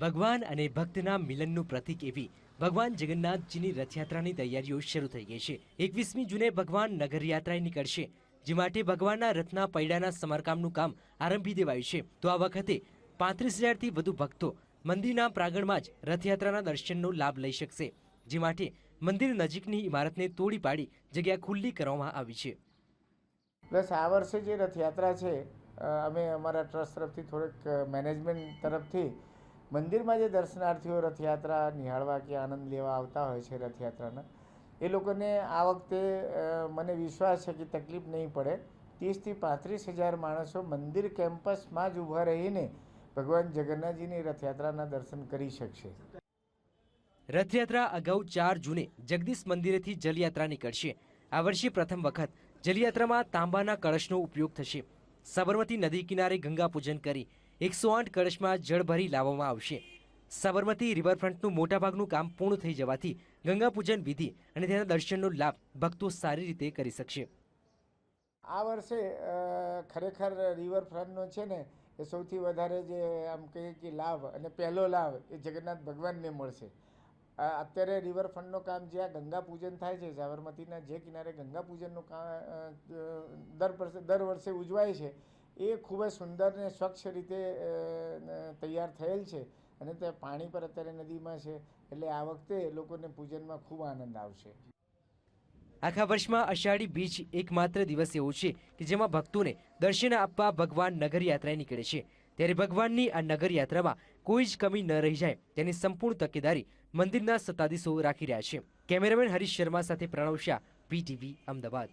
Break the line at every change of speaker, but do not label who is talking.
ભગવાન અને ભક્તના મિલનનું પ્રતીક એવી ભગવાન જગન્નાથજીની રથયાત્રાની તૈયારીઓ શરૂ થઈ ગઈ છે. એકવીસમી જૂને ભગવાન નગરયાત્રાએ નીકળશે, જે માટે ભગવાનના રથના પૈડાના સમારકામનું કામ આરંભી દેવાયું છે. તો આ વખતે પાંત્રીસ હજારથી વધુ ભક્તો મંદિરના પ્રાંગણમાં જ રથયાત્રાના દર્શનનો લાભ લઈ શકશે, જે માટે મંદિર નજીકની ઇમારતને તોડી પાડી જગ્યા ખુલ્લી કરવામાં આવી છે.
પ્લસ આ વર્ષે જે રથયાત્રા છે અમે અમારા ટ્રસ્ટ તરફથી થોડેક મેનેજમેન્ટ તરફથી મંદિરમાં જે દર્શનાર્થીઓ રથયાત્રા નિહાળવા કે આનંદ લેવા આવતા હોય છે રથયાત્રાના, એ લોકોને આ વખતે મને વિશ્વાસ છે કે તકલીફ નહીં પડે. ત્રીસથી પાંત્રીસ હજાર માણસો મંદિર કેમ્પસમાં જ ઊભા રહીને ભગવાન જગન્નાથજીની રથયાત્રાના દર્શન કરી શકશે.
રથયાત્રા અગાઉ ચાર જૂને જગદીશ મંદિરેથી જલયાત્રા નીકળશે. આ વર્ષે પ્રથમ વખત જલયાત્રામાં તાંબાના કળશનો ઉપયોગ થશે. સાબરમતી નદી કિનારે ગંગા પૂજન કરી એકસો આઠ કળશમાં જળ ભરી લાવવામાં આવશે. સાબરમતી રિવરફ્રન્ટનું મોટાભાગનું કામ પૂર્ણ થઈ જવાથી ગંગા પૂજન વિધિ અને તેના દર્શનનો લાભ ભક્તો સારી રીતે કરી શકશે.
આ વર્ષે ખરેખર રિવરફ્રન્ટનો છે ને, એ સૌથી વધારે જે, આમ કહીએ કે લાભ અને પહેલો લાભ એ જગન્નાથ ભગવાનને મળશે. અત્યારે રિવરફ્રન્ટનું કામ જ્યાં ગંગા પૂજન થાય છે, સાબરમતીના જે કિનારે ગંગા પૂજનનું કામ દર વર્ષે દર વર્ષે ઉજવાય છે એ ખૂબ જ સુંદર ને સ્વચ્છ રીતે તૈયાર થયેલ છે. અને તે પાણી પર અત્યારે નદીમાં છે. એટલે આ વખતે લોકોને પૂજનમાં ખૂબ આનંદ આવશે.
આખા વર્ષમાં અષાઢી બીજ એકમાત્ર દિવસ એવો છે કે જેમાં ભક્તોને દર્શન આપવા ભગવાન નગરયાત્રાએ નીકળે છે. ત્યારે ભગવાનની આ નગરયાત્રામાં કોઈ જ કમી ન રહી જાય તેની સંપૂર્ણ તકેદારી મંદિરના સત્તાધીશો રાખી રહ્યા છે. કેમેરામેન હરીશ શર્મા સાથે પ્રણવ શાહ પીટીવી અમદાવાદ.